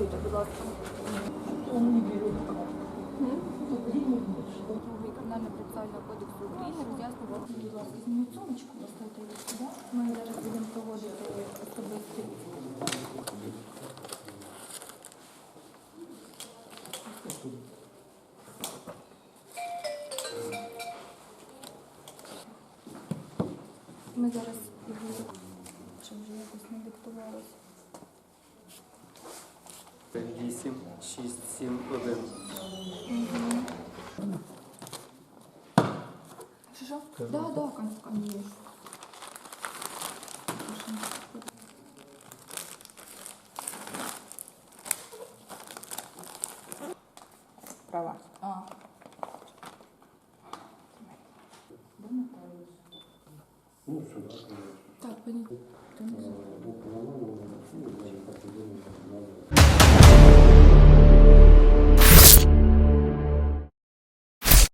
будь ласка. Кримінального процесуального кодексу України будь ласка, зніміть сумочку, поставте її. Ми зараз будемо проводити особисті. Ми зараз його, щоб вже якось не диктувалося. 8, 6, 7, 1. Що? Да, да, кон- конечно. Права. А. Ну, конечно. Так, понятно.